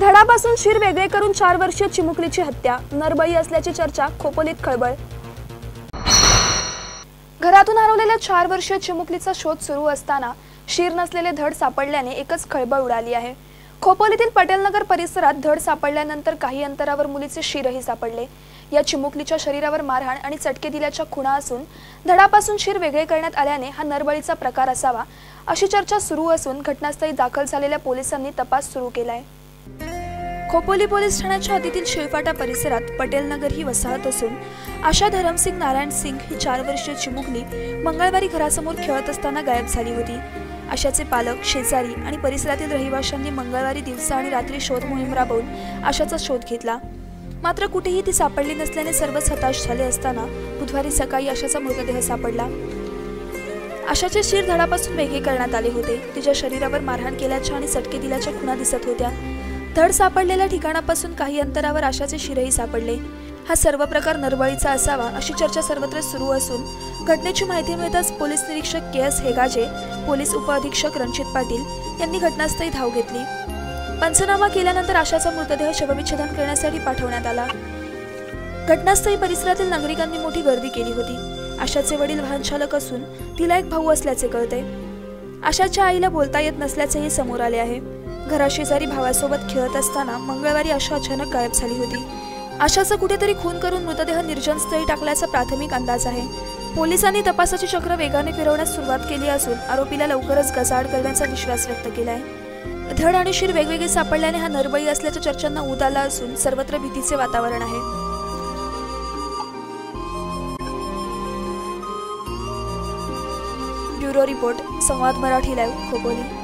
धडापासून शिर वेगळे करून चार वर्षीय चिमुकलीची हत्या नरबळी असल्याची चर्चा खोपोलीत खळबळ. घरातून हरवलेल्या चार वर्षीय चिमुकलीचा शोध सुरू असताना शीर नसलेले धड सापडल्याने एकच खळबळ उडाली आहे. खोपोलीतील पटेलनगर परिसरात धड सापडल्यानंतर काही अंतरावर मुलीचे शिरही सापडले. या चिमुकलीच्या शरीरावर मारहाण आणि चटके दिल्याच्या खुणा असून धडापासून शिर वेगळे करण्यात आल्याने हा नरबळीचा प्रकार असावा अशी चर्चा सुरू असून घटनास्थळी दाखल झालेल्या पोलिसांनी तपास सुरू केलाय. खोपोली पोलीस ठाण्याच्या हद्दीतील शिळफाटा परिसरात पटेल नगर ही वसाहत असून आशा धरमसिंग नारायण सिंग ही चार वर्षीय चिमुकली मंगळवारी घरासमोर खेळत असताना गायब झाली होती. आशाचे पालक शेजारी आणि परिसरातील रहिवाशांनी मंगळवारी दिवसा आणि रात्री शोध मोहीम राबवून आशाचा शोध घेतला. मात्र कुठेही ती सापडली नसल्याने सर्वच हताश झाले असताना बुधवारी सकाळी आशाचा मृतदेह सापडला. आशाचे शिर धडापासून वेगळे करण्यात आले होते. तिच्या शरीरावर मारहाण केल्याच्या आणि चटके दिल्याच्या खुणा दिसत होत्या. धड सापडलेल्या ठिकाणापासून काही अंतरावर आशाचे शिरही सापडले. हा सर्व प्रकार नरबळीचा असावा अशी चर्चा सर्वत्र सुरू असून घटनेची माहिती मिळताच पोलीस निरीक्षक के एस हेगाजे पोलीस उपअधीक्षक रणजित पाटील यांनी घटनास्थळी धाव घेतली. पंचनामा केल्यानंतर आशाचा मृतदेह शवविच्छेदन करण्यासाठी पाठवण्यात आला. घटनास्थळी परिसरातील नागरिकांनी मोठी गर्दी केली होती. आशाचे वडील वाहनचालक असून तिला एक भाऊ असल्याचे कळते. आशाच्या आईला बोलता येत नसल्याचेही समोर आले आहे. घराशेजारी भावासोबत खेळत असताना मंगळवारी आशा अचानक गायब झाली होती. आशाचा कुठेतरी खून करून मृतदेह निर्जन स्थळी टाकल्याचा प्राथमिक अंदाज आहे. पोलिसांनी तपासाची चक्र वेगाने फिरवण्यास सुरुवात केली असून आरोपीला लवकरच गजाआड करण्याचा विश्वास व्यक्त केला आहे धड आणि शिर वेगवेगळे सापडल्याने हा नरबळी असल्याच्या चर्चांना ऊत आला असून सर्वत्र भीतीचे वातावरण आहे. Bureau report Samvad Marathi live Khopoli.